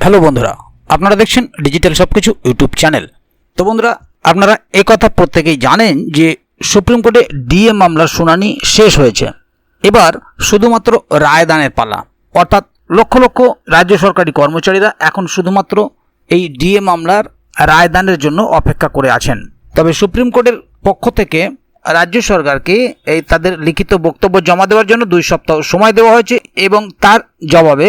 Hello বন্ধুরা, আপনারা দেখছেন ডিজিটাল সব কিছু ইউটিউব চ্যানেল। তো বন্ধুরা, আপনারা কথা প্রত্যেকেই জানেন যে সুপ্রিম কোর্টে ডিএ মামলার শুনানি শেষ হয়েছে। এবার শুধুমাত্র রায়দানের পালা, অর্থাৎ লক্ষ লক্ষ রাজ্য সরকারি কর্মচারীরা এখন শুধুমাত্র এই ডিএ মামলার রায়দানের জন্য অপেক্ষা করে আছেন। তবে সুপ্রিম কোর্টের পক্ষ থেকে রাজ্য সরকারকে এই তাদের লিখিত বক্তব্য জমা দেওয়ার জন্য দুই সপ্তাহ সময় দেওয়া হয়েছে এবং তার জবাবে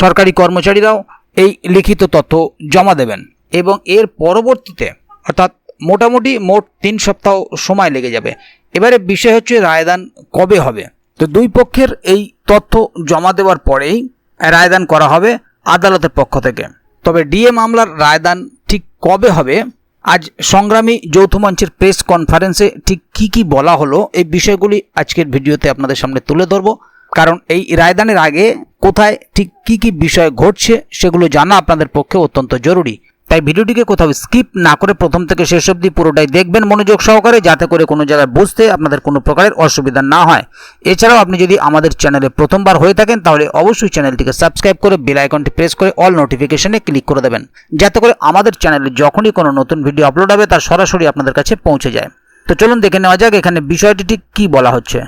সরকারি কর্মচারীরাও এই লিখিত তথ্য জমা দেবেন এবং এর পরবর্তীতে, অর্থাৎ মোটামুটি মোট তিন সপ্তাহ সময় লেগে যাবে। এবারে বিষয় হচ্ছে রায়দান কবে হবে? তো দুই পক্ষের এই তথ্য জমা দেওয়ার পরেই রায়দান করা হবে আদালতের পক্ষ থেকে। তবে ডিএ মামলার রায়দান ঠিক কবে হবে? আজ সংগ্রামী যৌথ মঞ্চের প্রেস কনফারেন্সে ঠিক কি কি বলা হলো, এই বিষয়গুলি আজকের ভিডিওতে আপনাদের সামনে তুলে ধরবো। কারণ এই রায়দানের আগে কোথায় ঠিক কি কি বিষয় ঘটছে সেগুলো জানা আপনাদের পক্ষে অত্যন্ত জরুরি। তাই ভিডিওটিকে কোথাও স্কিপ না করে প্রথম থেকে শেষ অবধি পুরোটাই দেখবেন মনোযোগ সহকারে, যাতে করে কোনো জায়গায় বুঝতে আপনাদের কোনো প্রকারের অসুবিধা না হয়। এছাড়াও আপনি যদি আমাদের চ্যানেলে প্রথমবার হয়ে থাকেন, তাহলে অবশ্যই চ্যানেলটিকে সাবস্ক্রাইব করে বেল আইকনটি প্রেস করে অল নোটিফিকেশনে ক্লিক করে দেবেন, যাতে করে আমাদের চ্যানেলে যখনই কোনো নতুন ভিডিও আপলোড হবে, তা সরাসরি আপনাদের কাছে পৌঁছে যায়। তো চলুন দেখে নেওয়া যাক এখানে বিষয়টি ঠিক কী বলা হচ্ছে।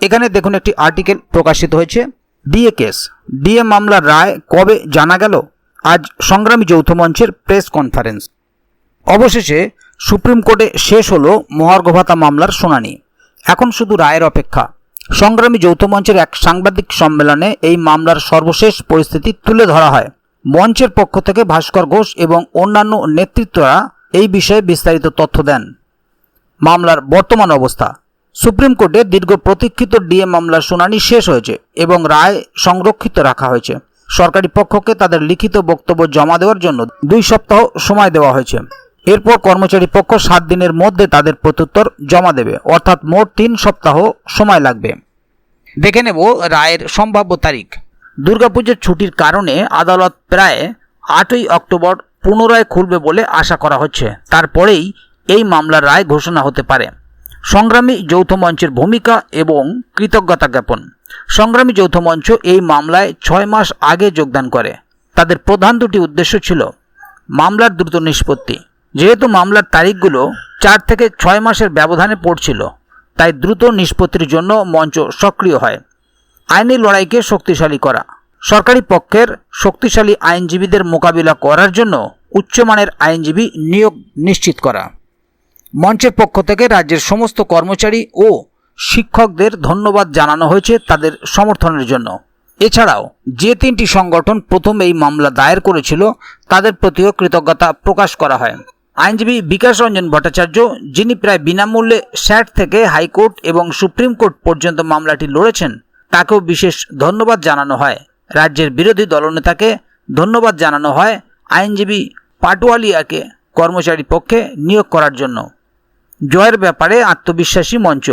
এখানে দেখুন একটি আর্টিকেল প্রকাশিত হয়েছে। ডিএ কেস ডিএ মামলার রায় কবে জানা গেল? আজ সংগ্রামী যৌথ মঞ্চের প্রেস কনফারেন্স অবশেষে সুপ্রিম কোর্টে শেষ হলো মহার্ঘ ভাতা মামলার শুনানি। এখন শুধু রায়ের অপেক্ষা। সংগ্রামী যৌথ মঞ্চের এক সাংবাদিক সম্মেলনে এই মামলার সর্বশেষ পরিস্থিতি তুলে ধরা হয়। মঞ্চের পক্ষ থেকে ভাস্কর ঘোষ এবং অন্যান্য নেতৃত্বরা এই বিষয়ে বিস্তারিত তথ্য দেন। মামলার বর্তমান অবস্থা। সুপ্রিম কোর্টে দীর্ঘ প্রতীক্ষিত ডিএ মামলার শুনানি শেষ হয়েছে এবং রায় সংরক্ষিত রাখা হয়েছে। সরকারি পক্ষকে তাদের লিখিত বক্তব্য জমা দেওয়ার জন্য দুই সপ্তাহ সময় দেওয়া হয়েছে। এরপর কর্মচারী পক্ষ সাত দিনের মধ্যে তাদের প্রত্যুত্তর জমা দেবে, অর্থাৎ মোট তিন সপ্তাহ সময় লাগবে। দেখে নেব রায়ের সম্ভাব্য তারিখ। দুর্গাপুজোর ছুটির কারণে আদালত প্রায় আটই অক্টোবর পুনরায় খুলবে বলে আশা করা হচ্ছে। তারপরেই এই মামলার রায় ঘোষণা হতে পারে। সংগ্রামী যৌথ মঞ্চের ভূমিকা এবং কৃতজ্ঞতা জ্ঞাপন। সংগ্রামী যৌথ মঞ্চ এই মামলায় ছয় মাস আগে যোগদান করে। তাদের প্রধান দুটি উদ্দেশ্য ছিল মামলার দ্রুত নিষ্পত্তি। যেহেতু মামলার তারিখগুলো চার থেকে ছয় মাসের ব্যবধানে পড়ছিল, তাই দ্রুত নিষ্পত্তির জন্য মঞ্চ সক্রিয় হয়। আইনি লড়াইকে শক্তিশালী করা। সরকারি পক্ষের শক্তিশালী আইনজীবীদের মোকাবিলা করার জন্য উচ্চমানের আইনজীবী নিয়োগ নিশ্চিত করা। মঞ্চের পক্ষ থেকে রাজ্যের সমস্ত কর্মচারী ও শিক্ষকদের ধন্যবাদ জানানো হয়েছে তাদের সমর্থনের জন্য। এছাড়াও, যে তিনটি সংগঠন প্রথম এই মামলা দায়ের করেছিল, তাদের প্রতিও কৃতজ্ঞতা প্রকাশ করা হয়। আইনজীবী বিকাশ রঞ্জন ভট্টাচার্য, যিনি প্রায় বিনামূল্যে স্যাট থেকে হাইকোর্ট এবং সুপ্রিম কোর্ট পর্যন্ত মামলাটি লড়েছেন, তাকেও বিশেষ ধন্যবাদ জানানো হয়। রাজ্যের বিরোধী দলনেতাকে ধন্যবাদ জানানো হয় আইনজীবী পাটওয়ালিয়াকে কর্মচারী পক্ষে নিয়োগ করার জন্য। জয়ের ব্যাপারে আত্মবিশ্বাসী মঞ্চ।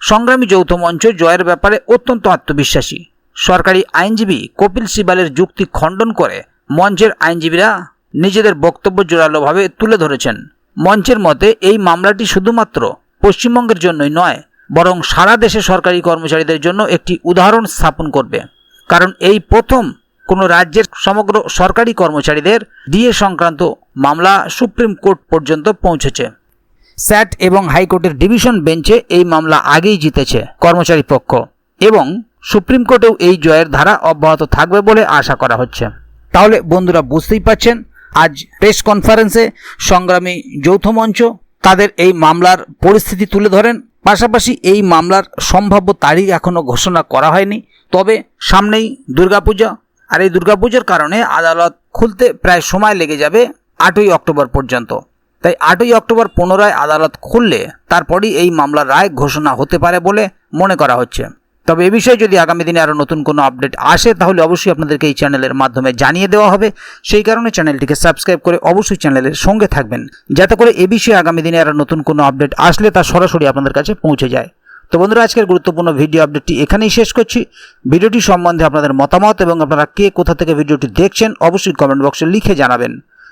সংগ্রামী যৌথ মঞ্চ জয়ের ব্যাপারে অত্যন্ত আত্মবিশ্বাসী। সরকারি আইনজীবী কপিল সিবালের যুক্তি খণ্ডন করে মঞ্চের আইনজীবীরা নিজেদের বক্তব্য জোরালোভাবে তুলে ধরেছেন। মঞ্চের মতে, এই মামলাটি শুধুমাত্র পশ্চিমবঙ্গের জন্যই নয়, বরং সারা দেশে সরকারি কর্মচারীদের জন্য একটি উদাহরণ স্থাপন করবে। কারণ এই প্রথম কোনো রাজ্যের সমগ্র সরকারি কর্মচারীদের ডিএ সংক্রান্ত মামলা সুপ্রিম কোর্ট পর্যন্ত পৌঁছেছে। স্যাট এবং হাইকোর্টের ডিভিশন বেঞ্চে এই মামলা আগেই জিতেছে কর্মচারী পক্ষ এবং সুপ্রিম কোর্টেও এই জয়ের ধারা অব্যাহত থাকবে বলে আশা করা হচ্ছে। তাহলে বন্ধুরা বুঝতেই পাচ্ছেন আজ প্রেস কনফারেন্সে সংগ্রামী যৌথ মঞ্চ তাদের এই মামলার পরিস্থিতি তুলে ধরেন। পাশাপাশি এই মামলার সম্ভাব্য তারিখ এখনও ঘোষণা করা হয়নি। তবে সামনেই দুর্গাপূজা, আর এই দুর্গাপুজোর কারণে আদালত খুলতে প্রায় সময় লেগে যাবে আটই অক্টোবর পর্যন্ত। তাই আটই অক্টোবর পুনরায় আদালত খুললে তারপরই এই মামলার রায় ঘোষণা হতে পারে বলে মনে করা হচ্ছে। তবে এ বিষয়ে যদি আগামী দিনে আরও নতুন কোনো আপডেট আসে, তাহলে অবশ্যই আপনাদেরকে এই চ্যানেলের মাধ্যমে জানিয়ে দেওয়া হবে। সেই কারণে চ্যানেলটিকে সাবস্ক্রাইব করে অবশ্যই চ্যানেলের সঙ্গে থাকবেন, যাতে করে এ বিষয়ে আগামী দিনে আরও নতুন কোনো আপডেট আসলে তা সরাসরি আপনাদের কাছে পৌঁছে যায়। তো বন্ধুরা, আজকের গুরুত্বপূর্ণ ভিডিও আপডেটটি এখানেই শেষ করছি। ভিডিওটি সম্বন্ধে আপনাদের মতামত এবং আপনারা কে কোথা থেকে ভিডিওটি দেখছেন, অবশ্যই কমেন্ট বক্সে লিখে জানাবেন।